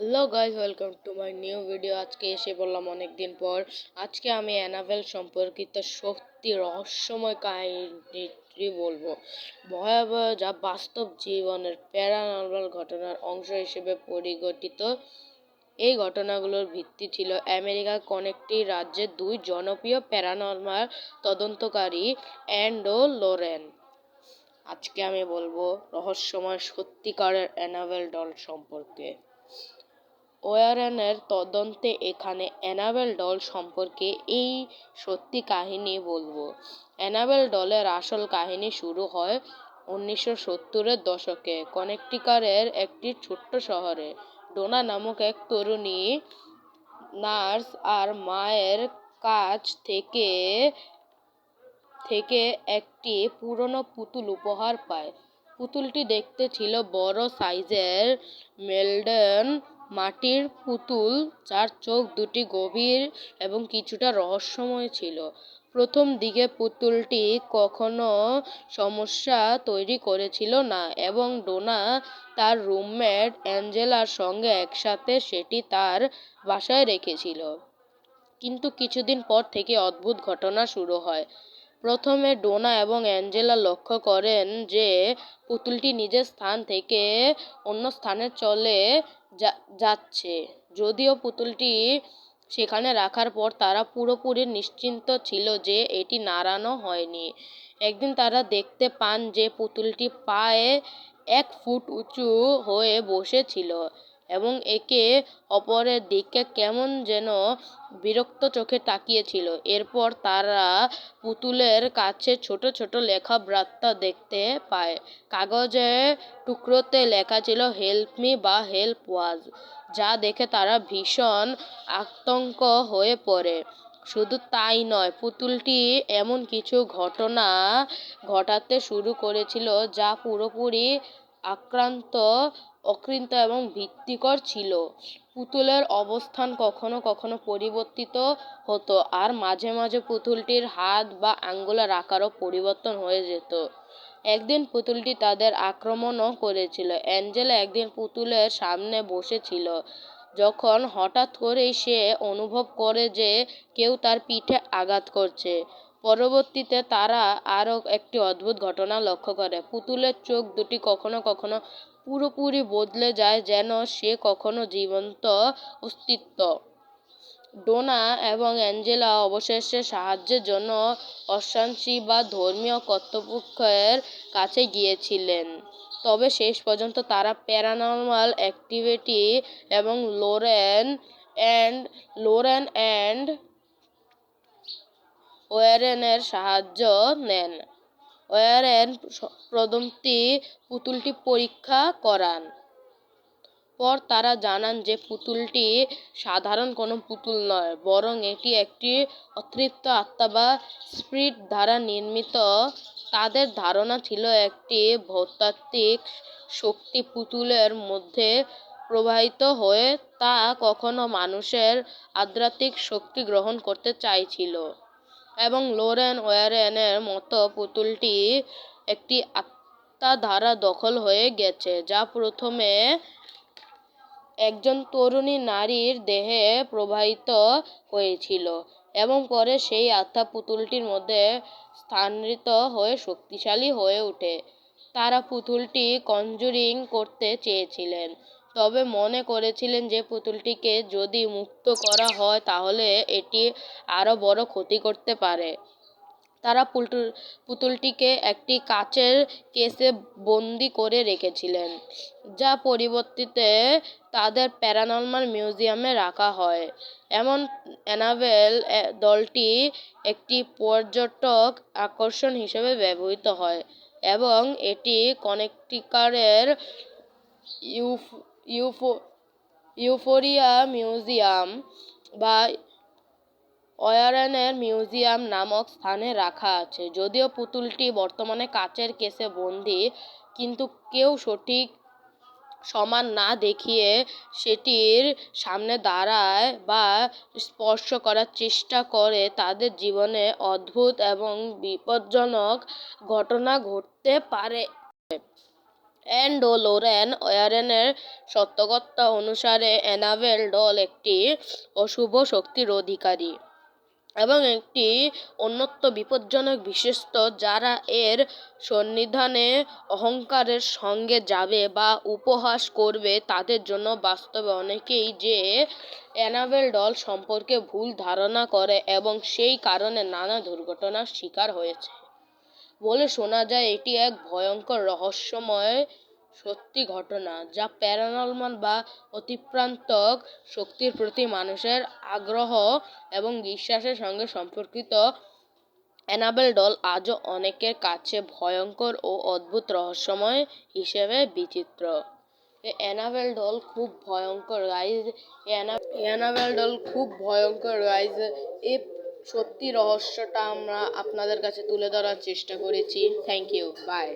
Hello guys welcome to my new video আজকে এসে বললাম অনেক দিন পর। আজকে আমি অ্যানাবেল সম্পর্কিত সত্যি রহস্যময় কাহিনীটি বলব। ভয়াবহ যা বাস্তব জীবনের প্যারানর্মাল ঘটনার অংশ হিসেবে পরিগঠিত। এই ঘটনাগুলোর ভিত্তি ছিল আমেরিকার কনেকটি রাজ্যের দুই জনপ্রিয় প্যারানর্মাল তদন্তকারী অ্যান্ডো লোরেন। আজকে আমি বলব রহস্যময় সত্যিকারের অ্যানাবেল ডল সম্পর্কে। ওয়ারেনের তদন্তে এখানে অ্যানাবেল ডল সম্পর্কে এই সত্যি কাহিনী বলব। অ্যানাবেল ডলের আসল কাহিনী শুরু হয় উনিশশো সত্তরের দশকে। কনেকটিকারের একটি ছোট্ট শহরে। ডোনা নামক এক তরুণী নার্স আর মায়ের কাছ থেকে থেকে একটি পুরনো পুতুল উপহার পায়। পুতুলটি দেখতে ছিল বড় সাইজের মেলডন মাটির পুতুল যার চোখ, দুটি গভীর এবং কিছুটা রহস্যময় ছিল। প্রথম দিকে পুতুলটি কখনো সমস্যা তৈরি করেছিল না এবং ডোনা তার রুমমেট অ্যাঞ্জেলার সঙ্গে একসাথে সেটি তার বাসায় রেখেছিল। কিন্তু কিছুদিন পর থেকে অদ্ভুত ঘটনা শুরু হয়। প্রথমে ডোনা এবং অ্যাঞ্জেলা লক্ষ্য করেন যে পুতুলটি নিজের স্থান থেকে অন্য স্থানে চলে যা যাচ্ছে। যদিও পুতুলটি সেখানে রাখার পর তারা পুরোপুরি নিশ্চিন্ত ছিল যে এটি নাড়ানো হয়নি। একদিন তারা দেখতে পান যে পুতুলটি পায়ে এক ফুট উঁচু হয়ে বসেছিল। এবং একে অপরের দিকে কেমন যেন বিরক্ত চোখে তাকিয়েছিল। এরপর তারা পুতুলের কাছে ছোট ছোট লেখা বার্তা দেখতে পায়। কাগজে টুকরোতে লেখা ছিল হেল্প মি বা হেল্প ওয়াজ যা দেখে তারা ভীষণ আতঙ্ক হয়ে পড়ে। শুধু তাই নয়, পুতুলটি এমন কিছু ঘটনা ঘটাতে শুরু করেছিল যা পুরোপুরি আক্রান্ত, অকৃন্ত এবং ভিত্তিকর ছিল। পুতুলের অবস্থান কখনো কখনো পরিবর্তিত হতো আর মাঝে মাঝে পুতুলটির হাত বা আঙ্গুলের আকারও পরিবর্তন হয়ে যেত। একদিন পুতুলটি তাদের আক্রমণও করেছিল। অ্যাঞ্জেলা একদিন পুতুলের সামনে বসেছিল। যখন হঠাৎ করেই সে অনুভব করে যে কেউ তার পিঠে আঘাত করছে পরবর্তীতে তারা আরও একটি অদ্ভুত ঘটনা লক্ষ্য করে। পুতুলের চোখ দুটি কখনো কখনো পুরোপুরি বদলে যায় যেন সে কখনো জীবন্ত অস্তিত্ব। ডোনা এবং অ্যাঞ্জেলা অবশেষে সাহায্যের জন্য অশান্তি বা ধর্মীয় কর্তৃপক্ষের কাছে গিয়েছিলেন। তবে শেষ পর্যন্ত তারা প্যারানর্মাল অ্যাক্টিভিটি এবং লোরেন অ্যান্ড লোরেন অ্যান্ড ওয়ারেনের সাহায্য নেন। ওয়ারেন প্রদমটি পুতুলটি পরীক্ষা করান। পর তারা জানান যে পুতুলটি সাধারণ কোনো পুতুল নয়, বরং এটি একটি অতৃপ্ত আত্মা বা স্প্রিট দ্বারা নির্মিত। তাদের ধারণা ছিল একটি ভৌতাত্ত্বিক শক্তি পুতুলের মধ্যে প্রবাহিত হয়ে তা কখনো মানুষের আধ্যাত্মিক শক্তি গ্রহণ করতে চাইছিল। এবং লোরেন ওয়ারেনের মতো পুতুলটি একটি আত্মা দ্বারা দখল হয়ে গেছে, যা প্রথমে একজন তরুণী নারীর দেহে প্রবাহিত হয়েছিল এবং পরে সেই আত্মা পুতুলটির মধ্যে স্থানান্তরিত হয়ে শক্তিশালী হয়ে ওঠে। তারা পুতুলটি কনজুরিং করতে চেয়েছিলেন। তবে মনে করেছিলেন যে পুতুলটিকে যদি মুক্ত করা হয়, তাহলে এটি আরও বড় ক্ষতি করতে পারে। তারা পুতুল পুতুলটিকে একটি কাচের কেসে বন্দি করে রেখেছিলেন, যা পরবর্তীতে তাদের প্যারানর্মাল মিউজিয়ামে রাখা হয়। এমন অ্যানাবেল দলটি একটি পর্যটক আকর্ষণ হিসেবে ব্যবহৃত হয় এবং এটি কনেকটিকারের ইউফো ইউফোরিয়া মিউজিয়াম বা ওয়ারেনের মিউজিয়াম নামক স্থানে রাখা আছে। যদিও পুতুলটি বর্তমানে কাচের কেসে বন্দি, কিন্তু কেউ সঠিক সমান না দেখিয়ে সেটির সামনে দাঁড়ায় বা স্পর্শ করার চেষ্টা করে তাদের জীবনে অদ্ভুত এবং বিপজ্জনক ঘটনা ঘটতে পারে। অ্যান্ড লোরেন ওয়ারেনের সত্যকথা অনুসারে অ্যানাবেল ডল একটি অশুভ শক্তির অধিকারী এবং একটি অন্যত্ব বিপজ্জনক বিশেষত্ব যারা এর সন্নিধানে অহংকারের সঙ্গে যাবে বা উপহাস করবে তাদের জন্য বাস্তবে অনেকেই যে অ্যানাবেল ডল সম্পর্কে ভুল ধারণা করে এবং সেই কারণে নানা দুর্ঘটনার শিকার হয়েছে। বলে শোনা যায়, এটি এক ভয়ঙ্কর রহস্যময় সত্যি ঘটনা যা প্যারানর্মাল বা অতিপ্রান্তক শক্তির প্রতি মানুষের আগ্রহ এবং বিশ্বাসের সঙ্গে সম্পর্কিত। অ্যানাবেল ডল আজও অনেকের কাছে ভয়ঙ্কর ও অদ্ভুত রহস্যময় হিসেবে বিচিত্র। অ্যানাবেল ডল খুব ভয়ঙ্কর। গাইজ অ্যানাবেল ডল খুব ভয়ঙ্কর। গাইজ এই সত্যি রহস্যটা আমরা আপনাদের কাছে তুলে ধরার চেষ্টা করেছি। Thank you by